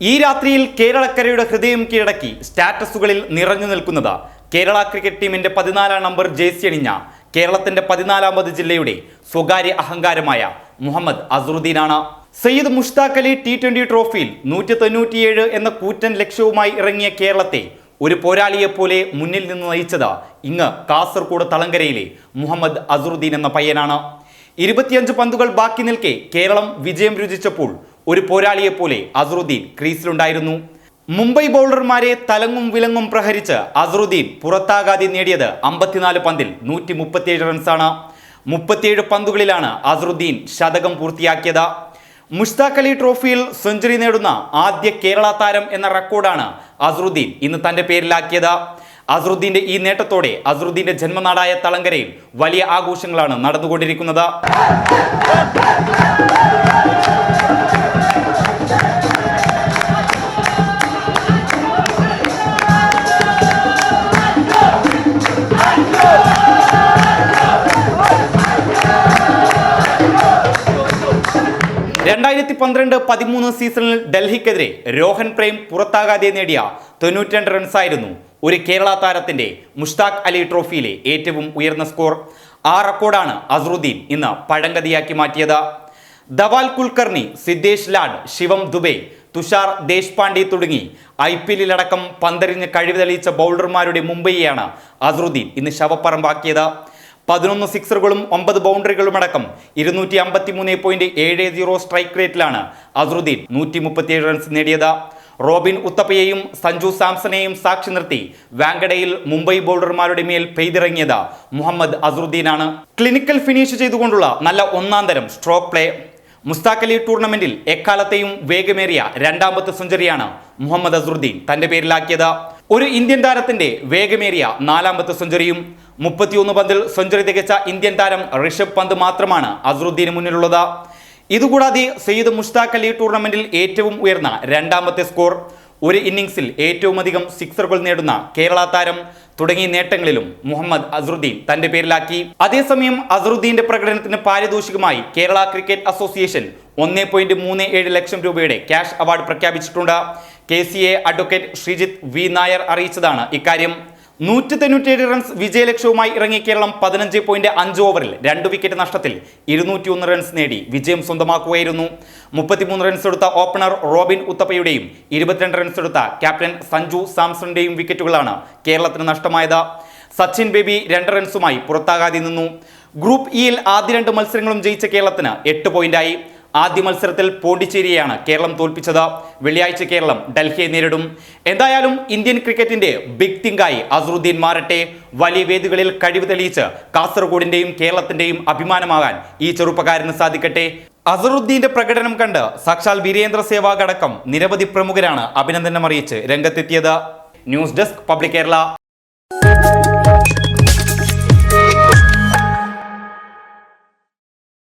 ഈ രാത്രിയിൽ കേരളക്കരയുടെ ഹൃദയം കീഴടക്കി സ്റ്റാറ്റസുകളിൽ നിറഞ്ഞു നിൽക്കുന്നത് കേരള ക്രിക്കറ്റ് ടീമിന്റെ പതിനാലാം നമ്പർ ജേഴ്സി അണിഞ്ഞ കേരളത്തിന്റെ പതിനാലാമത് ജില്ലയുടെ സ്വകാര്യ അഹങ്കാരമായ മുഹമ്മദ് അസറുദ്ദീനാണ് സയ്യിദ് മുഷ്താഖ് അലി ടി ട്വന്റി ട്രോഫിയിൽ നൂറ്റി തൊണ്ണൂറ്റിയേഴ് എന്ന കൂറ്റൻ ലക്ഷ്യവുമായി ഇറങ്ങിയ കേരളത്തെ ഒരു പോരാളിയെപ്പോലെ മുന്നിൽ നിന്ന് നയിച്ചത് ഇങ്ങ് കാസർഗോഡ് തളങ്കരയിലെ മുഹമ്മദ് അസറുദ്ദീൻ എന്ന പയ്യനാണ്. ഇരുപത്തിയഞ്ച് പന്തുകൾ ബാക്കി നിൽക്കെ കേരളം വിജയം രുചിച്ചപ്പോൾ ഒരു പോരാളിയെപ്പോലെ അസറുദ്ദീൻ ക്രീസിലുണ്ടായിരുന്നു. മുംബൈ ബൗളർമാരെ തലങ്ങും വിലങ്ങും പ്രഹരിച്ച് അസറുദ്ദീൻ പുറത്താകാതെ നേടിയത് അമ്പത്തിനാല് പന്തിൽ നൂറ്റി മുപ്പത്തിയേഴ് റൺസാണ്. മുപ്പത്തിയേഴ് പന്തുകളിലാണ് അസറുദ്ദീൻ ശതകം പൂർത്തിയാക്കിയത്. മുഷ്താഖ് അലി ട്രോഫിയിൽ സെഞ്ചുറി നേടുന്ന ആദ്യ കേരള താരം എന്ന റെക്കോർഡാണ് അസറുദ്ദീൻ ഇന്ന് തന്റെ പേരിലാക്കിയത്. അസറുദ്ദീന്റെ ഈ നേട്ടത്തോടെ അസറുദ്ദീന്റെ ജന്മനാടായ തളങ്കരയിൽ വലിയ ആഘോഷങ്ങളാണ് നടന്നുകൊണ്ടിരിക്കുന്നത്. രണ്ടായിരത്തി പന്ത്രണ്ട് പതിമൂന്ന് സീസണിൽ ഡൽഹിക്കെതിരെ രോഹൻ പ്രേം പുറത്താകാതെ നേടിയ തൊണ്ണൂറ്റിരണ്ട് റൺസായിരുന്നു ഒരു കേരള താരത്തിന്റെ മുഷ്താഖ് അലി ട്രോഫിയിലെ ഏറ്റവും ഉയർന്ന സ്കോർ. ആ റെക്കോർഡാണ് അസറുദ്ദീൻ ഇന്ന് പഴങ്കതിയാക്കി മാറ്റിയത്. ധവാൽ കുൽക്കർണി സിദ്ദേശ് ലാഡ് ശിവം ദുബെ തുഷാർ ദേശ്പാണ്ഡെ തുടങ്ങി ഐ പി എല്ലിലടക്കം പന്തറിഞ്ഞ് കഴിവ് തെളിയിച്ച ബൗളർമാരുടെ മുംബൈയെയാണ് അസറുദ്ദീൻ ഇന്ന് ശവപ്പറമ്പാക്കിയത്. പതിനൊന്ന് സിക്സറുകളും ഒമ്പത് ബൗണ്ടറികളും അടക്കം ഇരുന്നൂറ്റി അമ്പത്തി മൂന്ന് പോയിന്റ് ഏഴ് സീറോ സ്ട്രൈക്ക് റേറ്റിലാണ് അസറുദ്ദീൻ നൂറ്റി മുപ്പത്തിയേഴ് റൺസ് നേടിയത്. റോബിൻ ഉത്തപ്പയെയും സഞ്ജു സാംസണെയും സാക്ഷി നിർത്തി വാങ്കഡയിൽ മുംബൈ ബൗളർമാരുടെ മേൽ പെയ്തിറങ്ങിയത് മുഹമ്മദ് അസറുദ്ദീനാണ് ക്ലിനിക്കൽ ഫിനിഷ് ചെയ്തുകൊണ്ടുള്ള നല്ല ഒന്നാം തരം സ്ട്രോക്ക് പ്ലേ മുസ്താഖ് അലി ടൂർണമെന്റിൽ എക്കാലത്തെയും വേഗമേറിയ രണ്ടാമത്തെ സെഞ്ചുറിയാണ് മുഹമ്മദ് അസറുദ്ദീൻ തന്റെ പേരിലാക്കിയത്. ഒരു ഇന്ത്യൻ താരത്തിന്റെ വേഗമേറിയ നാലാമത്തെ സെഞ്ചുറിയും മുപ്പത്തിയൊന്ന് പന്തിൽ സെഞ്ചുറി തികച്ച ഇന്ത്യൻ താരം ഋഷഭ് പന്ത് മാത്രമാണ് അസറുദ്ദീന് മുന്നിലുള്ളത്. ഇതുകൂടാതെ സയ്യിദ് മുഷ്താഖ് അലി ടൂർണമെന്റിൽ ഏറ്റവും ഉയർന്ന രണ്ടാമത്തെ സ്കോർ ഒരു ഇന്നിംഗ്സിൽ ഏറ്റവും അധികം സിക്സറുകൾ നേടുന്ന കേരള താരം തുടങ്ങിയ നേട്ടങ്ങളിലും മുഹമ്മദ് അസറുദ്ദീൻ തന്റെ പേരിലാക്കി. അതേസമയം അസറുദ്ദീന്റെ പ്രകടനത്തിന് പാരിതോഷികമായി കേരള ക്രിക്കറ്റ് അസോസിയേഷൻ ഒന്നേ ലക്ഷം രൂപയുടെ ക്യാഷ് അവാർഡ് പ്രഖ്യാപിച്ചിട്ടുണ്ട്. K C A advocate Sreejith V Nair അറിയിച്ചതാണ്. ഇക്കാര്യം നൂറ്റി തൊണ്ണൂറ്റിയേഴ് റൺസ് വിജയലക്ഷ്യവുമായി ഇറങ്ങിയ കേരളം പതിനഞ്ച് പോയിന്റ് അഞ്ച് ഓവറിൽ രണ്ട് വിക്കറ്റ് നഷ്ടത്തിൽ ഇരുന്നൂറ്റി ഒന്ന് റൺസ് നേടി വിജയം സ്വന്തമാക്കുകയായിരുന്നു. മുപ്പത്തിമൂന്ന് റൺസ് എടുത്ത ഓപ്പണർ റോബിൻ ഉത്തപ്പയുടെയും ഇരുപത്തിരണ്ട് റൺസ് എടുത്ത ക്യാപ്റ്റൻ സഞ്ജു സാംസണിന്റെയും വിക്കറ്റുകളാണ് കേരളത്തിന് നഷ്ടമായത്. സച്ചിൻ ബേബി രണ്ട് റൺസുമായി പുറത്താകാതെ നിന്നു. ഗ്രൂപ്പ് ഇയിൽ ആദ്യ രണ്ട് മത്സരങ്ങളും ജയിച്ച കേരളത്തിന് എട്ട് പോയിന്റായി. ആദ്യ മത്സരത്തിൽ പോണ്ടിച്ചേരിയെയാണ് കേരളം തോൽപ്പിച്ചത്. വെള്ളിയാഴ്ച കേരളം ഡൽഹിയെ നേരിടും. എന്തായാലും ഇന്ത്യൻ ക്രിക്കറ്റിന്റെ ബിഗ് തിങ്കായി അസറുദ്ദീൻ മാറട്ടെ വലിയ വേദികളിൽ കഴിവ് തെളിയിച്ച് കാസർഗോഡിന്റെയും കേരളത്തിന്റെയും അഭിമാനമാകാൻ ഈ ചെറുപ്പക്കാരന് സാധിക്കട്ടെ. അസറുദ്ദീന്റെ പ്രകടനം കണ്ട് സാക്ഷാൽ വീരേന്ദ്ര സേവാഗ് അടക്കം നിരവധി പ്രമുഖരാണ് അഭിനന്ദനം അറിയിച്ച് രംഗത്തെത്തിയത്. News desk public Kerala.